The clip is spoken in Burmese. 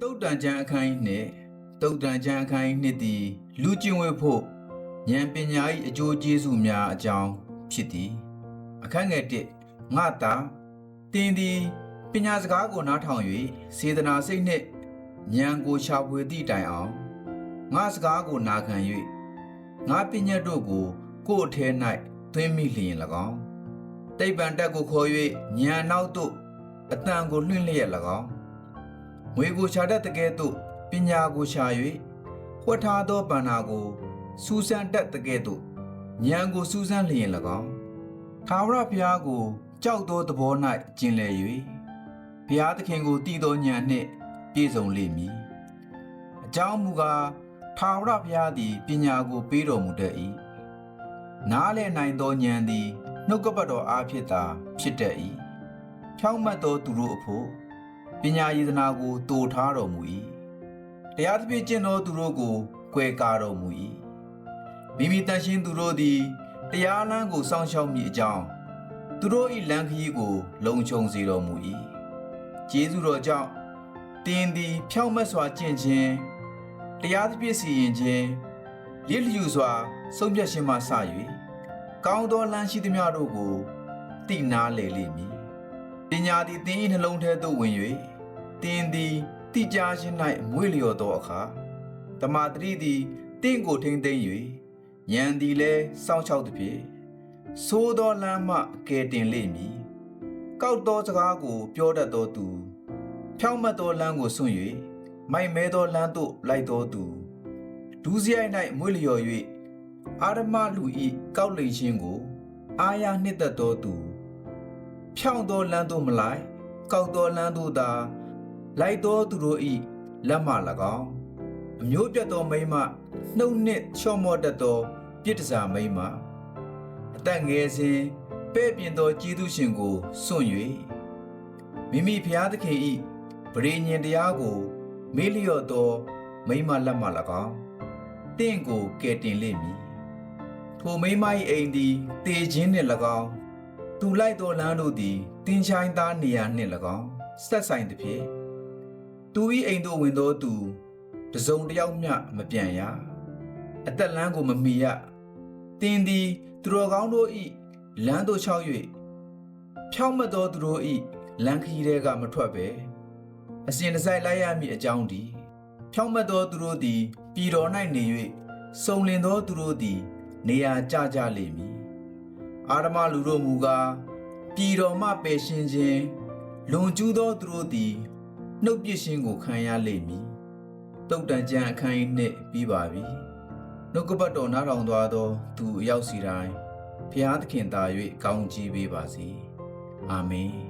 တုတ်တန်ချမ်းအခန်းကြီးနှင့်တုတ်တန်ချမ်းအခန်းကြီးနှစ်သည်လူကျင့်ဝတ်ဖို့ဉာဏ်ပညာ၏အကျိုးကျေးဇူးများအကြောင်းဖြစ်သည် အခန်းငယ်1ငါတာတင်းသည်ပညာစကားကိုနားထောင်၍စေတနာစိတ်နှင့်ဉာဏ်ကိုရှာဖွေသည့်တိုင်အောင်ငါစကားကိုနာခံ၍ငါပညာတို့ကို ကိုယ်အထဲ၌သွင်းမိလျင်၎င်းတိပ္ပံတက်ကိုခေါ်၍ဉာဏ်နောက်သို့အတန်ကိုလွှင့်လျက်၎င်း ငွေကိုရှာတတ်တဲ့ကဲ့သို့ပညာကိုရှာ၍ဝှက်ထားသောဗန္နာကိုစူးစမ်းတတ်တဲ့ကဲ့သို့ဉာဏ်ကိုစူးစမ်းလျင်၎င်းသာဝရဘုရားကို ကြောက်သောသဘော၌ကျင်လည်၍ဘုရားသခင်ကိုတည်သောဉာဏ်နှင့်ပြည့်စုံလိမ့်မည်အကြောင်းမူကားသာဝရဘုရားသည်ပညာကိုပေးတော်မူတတ်၏နားလည်နိုင်သောဉာဏ်သည်နှုတ်ကပတ်တော်အားဖြင့်သာဖြစ်တတ်၏ဖြောင့်မတ်သောသူတို့အဖို့ ပညာရည်သနာကိုတိုထားတော်မူ၏တရားသဖြင့်ကျင့်သောသူတို့ကိုကွယ်ကာတော်မူ၏မိမိတန်ရှင်းသူတို့သည်တရားလမ်းကိုစောင့်ရှောက်မိအကြောင်းသူတို့၏လမ်းခရီးကို လုံခြုံစေတော်မူ၏ကျေးဇူးတော်ကြောင့်တင်းသည် ဖြောင့်မတ်စွာကျင့်ခြင်းတရားသဖြင့်စီရင်ခြင်းရည်လျူစွာဆုံးဖြတ်ခြင်းမှစ၍ကောင်းသောလမ်းရှိသမျှတို့ကိုတည်နာလေလိမ့်မည်ပညာသည်သင်၏နှလုံးထဲသို့ဝင်၍ သင်သည်တိကြားခြင်း၌မွေ့လျော်သောအခါတမာတတိသည်တင့်ကိုထိမ့်သိမ့်၍ဉာဏ်သည်လည်းစောင့်ရှောက်သည်ဖြင့်သိုးသောလမ်းမှကယ်တင်လိမ့်မည်ကောက်သောစကားကိုပြောတတ်သောသူ ဖြောင့်မတ်သောလမ်းကိုဆွန့်၍မိုက်မဲသောလမ်းသို့လိုက်သောသူဒူးစရိုက်၌မွေ့လျော်၍အာရမလူ၏ကောက်လိမ်ခြင်းကို အာရနှစ်သက်သောသူ ဖြောင့်သောလမ်းသို့မလိုက်ကောက်သောလမ်းသို့သာ လိုက်သောသူတို့၏လက်မှ၎င်းအမျိုးပြတ်သောမိန်းမနှုတ်နှင့်ချော့မော့တတ်သောပြစ်ဒစာမိန်းမအသက်ငယ်စဉ်ပဲ့ပြင်သောကျေးဇူးရှင်ကိုစွန့်၍မိမိဖျားသခင်၏ဗရေညင်တရားကို မေးလျော့သောမိန်းမလက်မှ၎င်းတင့်ကိုကယ်တင်လိမ့်မည်ထိုမိန်းမ၏အိမ်သည်တေခြင်းနှင့်၎င်းသူလိုက်သောလမ်းတို့သည်တင်းချိုင်းသားနေရာနှင့်၎င်းဆက်ဆိုင်သဖြင့် သူ၏အိမ်သို့ဝင်သောသူတစုံတစ်ယောက်မျှမပြန်ရအသက်လမ်းကိုမမီရတင်းသည်သူတော်ကောင်းတို့၏လမ်းသို့ချောက်၍ဖြောင့်မတ်သောသူတို့၏လမ်းခရီးထဲကမထွက်ပဲအစဉ်တစိုက်လိုက်ရမည်အကြောင်းဒီဖြောင့်မတ်သောသူတို့သည်ပြည်တော်၌နေ၍စုံလင်သောသူတို့သည် နေရာကျကြလိမ့်မည်အာရမလူတို့မူကားပြည်တော်မှပယ်ရှင်းခြင်းလွန်ကျူးသောသူတို့သည် နှုတ်ပစ်ခြင်းကိုခံရလိမ့်မည်တုတ်တန်ကြံအခန်းကြီးနှင့်ပြီးပါပြီနှုတ်ကပတ်တော်နားထောင်သွားသော သူအရောက်စီတိုင်းဖျားသခင်သာ၍ကောင်းချီးပေးပါစေအာမင်